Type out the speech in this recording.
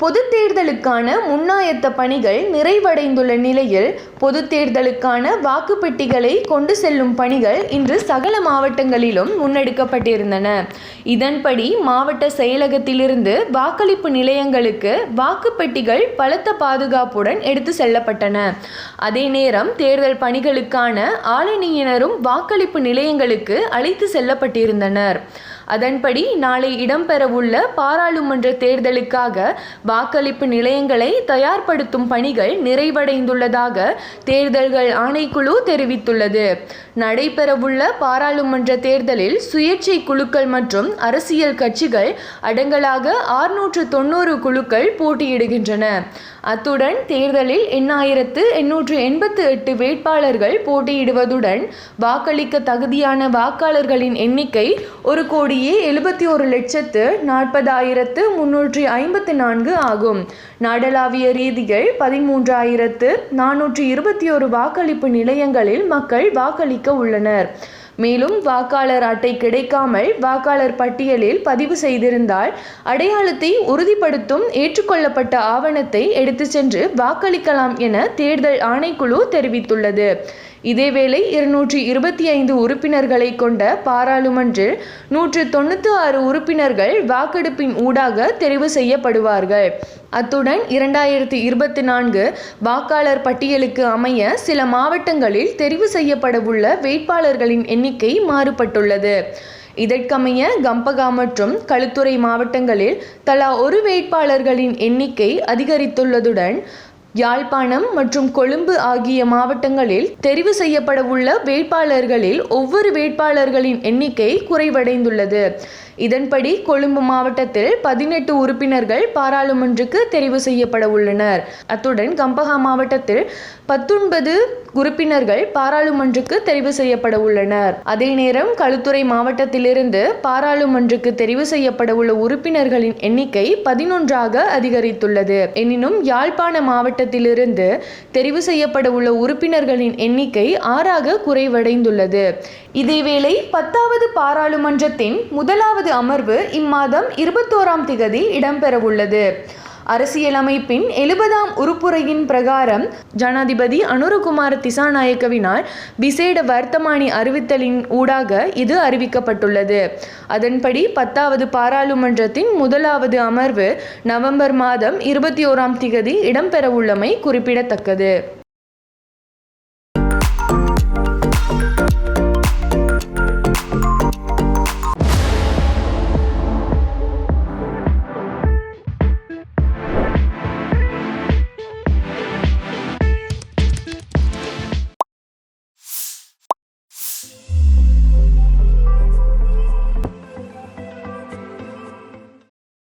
பொது தேர்தலுக்கான முன்னாயத்த பணிகள் நிறைவடைந்துள்ள நிலையில் பொது தேர்தலுக்கான வாக்குப்பெட்டிகளை கொண்டு செல்லும் பணிகள் இன்று சகல மாவட்டங்களிலும் முன்னெடுக்கப்பட்டிருந்தன. இதன்படி மாவட்ட செயலகத்திலிருந்து வாக்களிப்பு நிலையங்களுக்கு வாக்குப்பெட்டிகள் பலத்த பாதுகாப்புடன் எடுத்து செல்லப்பட்டன. அதே நேரம் தேர்தல் பணிகளுக்கான ஆளணியினரும் வாக்களிப்பு நிலையங்களுக்கு அழைத்து செல்லப்பட்டிருந்தனர். அதன்படி நாளை இடம்பெறவுள்ள பாராளுமன்ற தேர்தலுக்காக வாக்களிப்பு நிலையங்களை தயார்படுத்தும் பணிகள் நிறைவடைந்துள்ளதாக தேர்தல்கள் ஆணைக்குழு தெரிவித்துள்ளது. நடைபெறவுள்ள பாராளுமன்ற தேர்தலில் சுயேட்சை குழுக்கள் மற்றும் அரசியல் கட்சிகள் அடங்கலாக ஆறுநூற்று தொண்ணூறு குழுக்கள் போட்டியிடுகின்றன. அத்துடன் தேர்தலில் எண்ணாயிரத்து எண்ணூற்று எண்பத்து எட்டு வேட்பாளர்கள் போட்டியிடுவதுடன் வாக்களிக்க தகுதியான வாக்காளர்களின் எண்ணிக்கை ஒரு கோடியே எழுபத்தி ஒரு லட்சத்து நாற்பதாயிரத்து முன்னூற்றி ஐம்பத்து நான்கு ஆகும். நாடளாவிய ரீதியில் பதிமூன்றாயிரத்து நானூற்றி இருபத்தி ஒரு வாக்களிப்பு நிலையங்களில் மக்கள் வாக்களிக்க உள்ளனர். மேலும் வாக்காளர் அட்டை கிடைக்காமல் வாக்காளர் பட்டியலில் பதிவு செய்திருந்தால் அடையாளத்தை உறுதிப்படுத்தும் ஏற்றுக்கொள்ளப்பட்ட ஆவணத்தை எடுத்து சென்று வாக்களிக்கலாம் என தேர்தல் ஆணைக்குழு தெரிவித்துள்ளது. இதேவேளை இருநூற்றி இருபத்தி ஐந்து உறுப்பினர்களை கொண்ட பாராளுமன்றில் நூற்று தொண்ணூற்று ஆறு உறுப்பினர்கள் வாக்கெடுப்பின் ஊடாக தெரிவு செய்யப்படுவார்கள். அத்துடன் இரண்டாயிரத்தி இருபத்தி நான்கு வாக்காளர் பட்டியலுக்கு அமைய சில மாவட்டங்களில் தெரிவு செய்யப்படவுள்ள வேட்பாளர்களின் எண்ணிக்கை மாறுபட்டுள்ளது. இதற்கமைய கம்பகா மற்றும் களுத்துறை மாவட்டங்களில் தலா ஒரு வேட்பாளர்களின் எண்ணிக்கை அதிகரித்துள்ளதுடன் யாழ்ப்பாணம் மற்றும் கொழும்பு ஆகிய மாவட்டங்களில் தெரிவு செய்யப்படவுள்ள வேட்பாளர்களில் ஒவ்வொரு வேட்பாளர்களின் எண்ணிக்கை குறைவடைந்துள்ளது. இதன்படி கொழும்பு மாவட்டத்தில் பதினெட்டு உறுப்பினர்கள் பாராளுமன்றுக்கு தெரிவு செய்யப்பட உள்ளனர். அத்துடன் கம்பஹா மாவட்டத்தில் பத்தொன்பது உறுப்பினர்கள் பாராளுமன்றுக்கு தெரிவு செய்யப்பட உள்ளனர். அதே நேரம் களுத்துறை மாவட்டத்திலிருந்து பாராளுமன்றுக்கு தெரிவு செய்யப்பட உள்ள உறுப்பினர்களின் எண்ணிக்கை பதினொன்றாக அதிகரித்துள்ளது. எனினும் யாழ்ப்பாண மாவட்டத்திலிருந்து தெரிவு செய்யப்பட உள்ள உறுப்பினர்களின் எண்ணிக்கை ஆறாக குறைவடைந்துள்ளது. இதேவேளை பத்தாவது பாராளுமன்றத்தின் முதலாவது அமர்வு இம்மாதம் இருபத்தோராம் திகதி இடம்பெறவுள்ளது. அரசியலமைப்பின் எழுபதாம் உறுப்புரையின் பிரகாரம் ஜனாதிபதி அனுரகுமார் திசாநாயக்கவினால் விசேட வர்த்தமானி அறிவித்தலின் ஊடாக இது அறிவிக்கப்பட்டுள்ளது. அதன்படி பத்தாவது பாராளுமன்றத்தின் முதலாவது அமர்வு நவம்பர் மாதம் இருபத்தி ஓராம் திகதி இடம்பெறவுள்ளமை குறிப்பிடத்தக்கது.